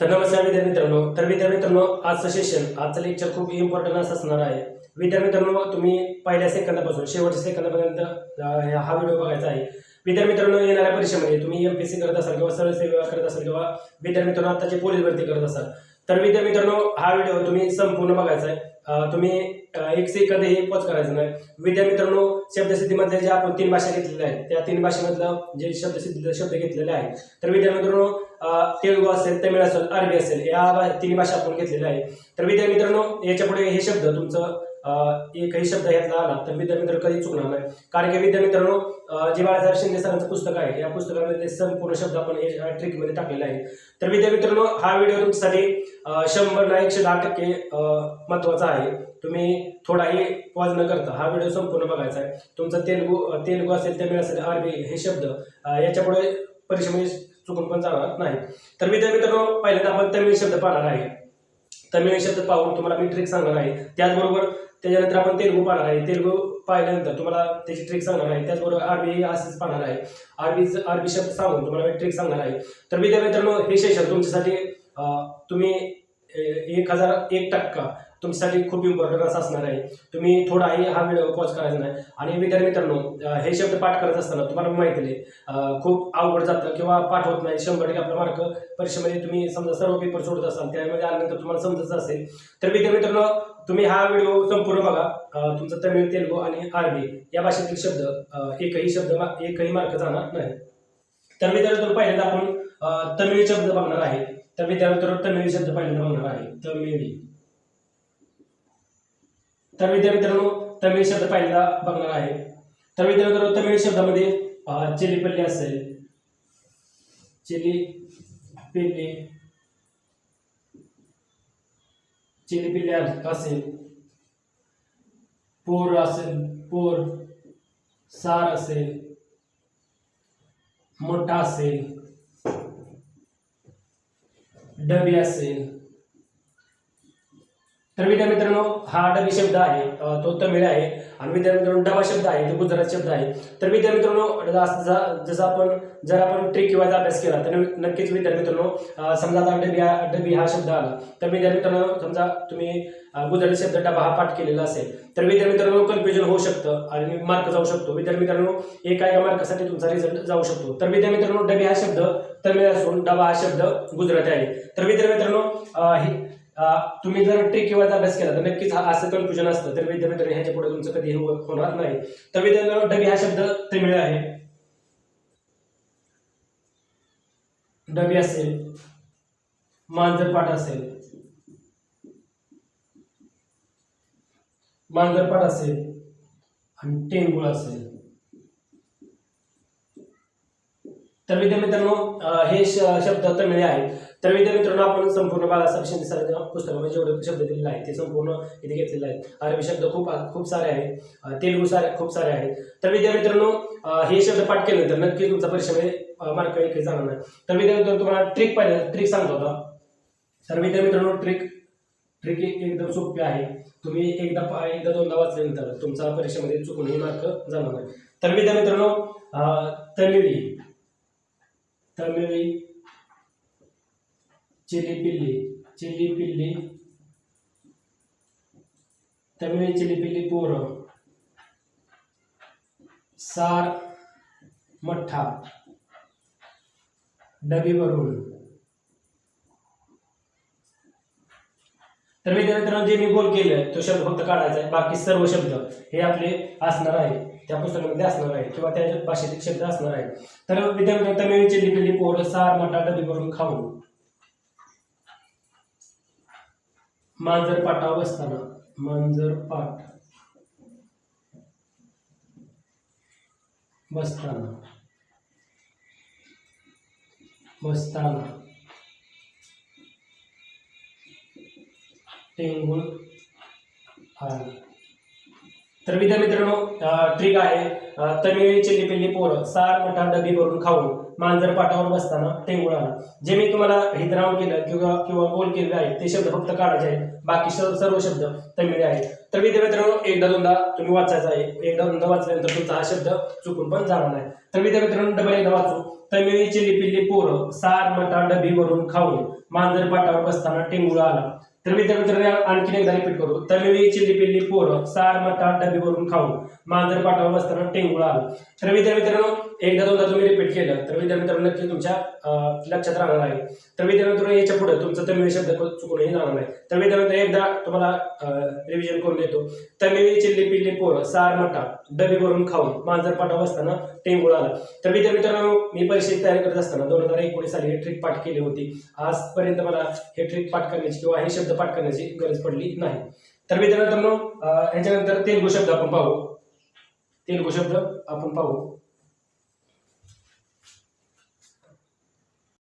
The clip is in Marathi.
तर नमस्कार विद्यार्थी मित्रांनो. तर विद्यार्थी मित्रांनो आजचं सेशन आजचं लेक्चर खूप इम्पॉर्टंट असं असणार आहे. विद्यार्थी मित्रांनो तुम्ही पहिल्या सेकंदापासून शेवटच्या सेकंदापर्यंत हा व्हिडिओ बघायचा आहे. विद्यार्थी मित्रांनो येणाऱ्या परीक्षेमध्ये तुम्ही एमपीएससी पी सी करत असाल किंवा सरळ सेवा करत असाल किंवा विद्यार्थी मित्रांनो आताची पोलीस भरती करत असाल तर विद्या मित्रांनो हा व्हिडिओ तुम्ही संपूर्ण बघायचा आहे. तुम्ही एक एक सेकंदही पॉज करायचं नाही. विद्या मित्रांनो शब्दसिद्धीमध्ये जे आपण तीन भाषा घेतलेल्या आहेत त्या तीन भाषेमधलं जे शब्दसिद्धीचे शब्द घेतलेले आहेत. तर विद्या मित्रांनो तेलुगू असेल तमिळ असेल अरबी असेल या तीन भाषा आपण घेतलेल्या आहेत. तर विद्या मित्रांनो याच्यापुढे हे शब्द तुमचं एकही शब्द यातला आला तर विद्या मित्र कधी चुकणार नाही. कारण की विद्या मित्रांनो जे बाळासाहेब शिंदे सरांचं पुस्तक आहे या पुस्तकामध्ये संपूर्ण शब्द आपण ट्रिकमध्ये टाकलेला आहे तर विद्या मित्रांनो हा व्हिडिओ तुमच्यासाठी शंभर ना एकशे दहा टक्के महत्त्वाचा आहे. तुम्ही थोडाही पॉज न करता हा व्हिडिओ संपूर्ण बघायचा आहे. तुमचं तेलुगू तेलुगू असेल तमिळ असेल अरबी हे शब्द याच्यापुढे परीक्षेमध्ये चुकून पण जाणार नाही. तर विद्या मित्रांनो पहिल्यांदा आपण तमिळ शब्द पाहणार आहे. तमिळ शब्द पाहून तुम्हाला मी ट्रिक सांगणार आहे. त्याचबरोबर त्याच्यानंतर आपण तेलुगू पाहणार आहे. तेलुगू पाहिल्यानंतर तुम्हाला त्याची ट्रिक सांगणार आहे. त्याचबरोबर आरबी असंच पाहणार आहे. आरबी आरबी शब्द सांगून तुम्हाला मी ट्रिक सांगणार आहे. तर विद्या मित्रांनो हे सेशन तुमच्यासाठी तुम्ही एक हजार एक टक्का तुमच्यासाठी खूप इम्पॉर्टंट असं असणार आहे. तुम्ही थोडाही हा व्हिडिओ पॉज करायचा नाही. आणि विद्यार्थी मित्रांनो हे शब्द पाठ करत असताना तुम्हाला माहिती आहे खूप अवघड जातं किंवा पाठ होत नाही शंभर टक्के आपला मार्क परीक्षेमध्ये तुम्ही समजा सर्व पेपर सोडत असाल त्यामध्ये आल्यानंतर तुम्हाला समजत असेल. तर विद्यार्थी मित्रांनो तुम्ही हा व्हिडिओ संपूर्ण बघा. तुमचा तुमचं तमिळ तेलुगू आणि अरबी या भाषेतील शब्द एकही शब्द एकही मार्क जाणार नाही. तर मित्रांनो पहिल्यांदा आपण तमिळ शब्द बघणार आहे. तर विद्यार्थी तमिळ शब्द पहिल्यांदा बघणार आहे. तमिळी. तर विद्यार्थी मित्रांनो तमिळ शब्द पहिल्यांदा बघणार आहे. तर विद्यार्थी मित्रांनो तमिळ शब्दामध्ये चिलीपल्ली असेल. चिली पिल्ली चिली पिल्ली असेल. पोर असेल पोर. सार असेल. मोठा असेल. डबी असेल. तर विद्यार्थी मित्रांनो हा डबी शब्द आहे तो तमिळ आहे आणि विद्यार्थी मित्रांनो डबा शब्द आहे तो गुजरात शब्द आहे. तर विद्यार्थी मित्रांनो जसं आपण जर आपण ट्रिक किंवा अभ्यास केला तर नक्कीच विद्यार्थी मित्रांनो समजा आता डबी हा डबी हा शब्द आला तर विद्यार्थी मित्रांनो समजा तुम्ही गुजराती शब्द डबा हा पाठ केलेला असेल तर विद्यार्थी मित्रांनो कन्फ्युजन होऊ शकतं आणि मार्क जाऊ शकतो. विद्यार्थी मित्रांनो एका एका मार्कासाठी तुमचा रिझल्ट जाऊ शकतो. तर विद्यार्थी मित्रांनो डबी हा शब्द तमिळ असून डबा हा शब्द गुजराती आहे. तर विद्यार्थी मित्रांनो हे तुम्ही जर ट्रिक किंवा अभ्यास केला तर नक्कीच हा असं कन्फ्युजन असतं. तर विद्या मित्र ह्याच्या पुढे तुमचं कधी होणार नाही. तर विद्यार्थी डबी हा शब्द तमिळ आहे. डबी असेल मांजरपाट असेल मांजरपाट असेल आणि टेंगुळ असेल. तर विद्यार्थी मित्रांनो हे श- शब्द तमिळ आहेत. तर विद्यार्थी मित्रांनो आपण संपूर्ण बाळासाहेब शिंदे पुस्तकामध्ये जेवढे शब्द दिलेले आहेत ते संपूर्ण इथे घेतलेले आहेत. अरबी शब्द खूप खूप सारे आहेत. तेलुगू सारे खूप सारे आहेत. तर विद्यार्थी मित्रांनो हे शब्द पाठ केल्यानंतर नक्की तुमचा परीक्षेमध्ये मार्क एक जाणार नाही. तर विद्यार्थी मित्रांनो तुम्हाला ट्रिक पाहिजे ट्रिक सांगतो होता तर विद्यार्थी मित्रांनो ट्रिक ट्रिक एकदम सोपी आहे. तुम्ही एकदा पा- एकदा दोनदा वाचल्यानंतर तुमचा परीक्षेमध्ये चुकूनही मार्क जाणार नाही. तर विद्यार्थी मित्रांनो तमिळी तमिळी चिली पिल्ली चिली पिल्ली. तमिळी चिली पिल्ली पोरं. सार मठ्ठा. डबी भरून तर विद्यार्थी मित्रांनो जे मी बोल केलं तो शब्द फक्त काढायचा आहे. बाकी सर्व शब्द हे आपले असणार आहे. त्या पुस्तकामध्ये असणार आहे. किंवा त्या भाषेतील शब्द असणार आहे. तर विद्यार्थी तमिळ चिली पिल्ली पोर सार मठा डबी भरून खाऊन. मांजर पाटा बसताना मांजर पाट बसताना बसताना टेंगुळ आले. तर विद्या मित्रांनो ट्रिक आहे. तमिळी चिल्ली पिल्ली पोरं सार मठा डबी भरून खाऊन मांजर पाटावर बसताना टेंगुळ आला. जे मी तुम्हाला हितराव केलं किंवा किंवा बोल केलेलं आहे ते शब्द फक्त काढायचे आहेत. बाकी सर्व सर्व शब्द तमिळ आहेत. तर विद्या मित्रांनो एकदा दोनदा तुम्ही वाचायचा आहे. एकदा दोनदा वाचल्यानंतर तुमचा हा शब्द चुकून पण जाणार नाही. तर विद्या मित्रांनो डबल एकदा वाचू. तमिळी चिल्ली पिल्ली पोरं सार मटा डबी भरून खाऊन मांजर पाटावर बसताना टेंगुळ आला. तर मित्रांनो आणखीन एकदा रिपीट करू तलवी चिल्ली पिल्ली पोरं सार मटा डबी भरून खाऊन मांजर पाठावर बसताना टेंगुळ आलं. तर विद्यार्थी मित्रांनो एकदा दोनदा तुम्ही रिपीट केलं तर विद्यार्थी मित्रांनो नक्की तुमच्या लक्षात राहणार आहे. तर विद्यार्थी मित्रांनो याच्यापुढे तुमचं तमिळ शब्द चुकूनही जाणार नाही. तर विद्यार्थी मित्रांनो, एकदा तुम्हाला रिव्हिजन करून देतो. तलवी चिल्ली पिल्ली पोरं सार मटा डबी भरून खाऊन मांजर पाठावर बसताना टेंगुळ आला. तर विद्यार्थी मित्रांनो मी परीक्षेची तयारी करत असताना दोन हजार एकोणीस साली हे ट्रिक पाठ केली होती. आजपर्यंत मला हे ट्रिक पाठ करण्याची किंवा हे शब्द पाठ करण्याची गरज पडली नाही. तर मित्रांनो अं, ह्याच्यानंतर तेलगू शब्द आपण पाहू. तेलगू शब्द आपण पाहू.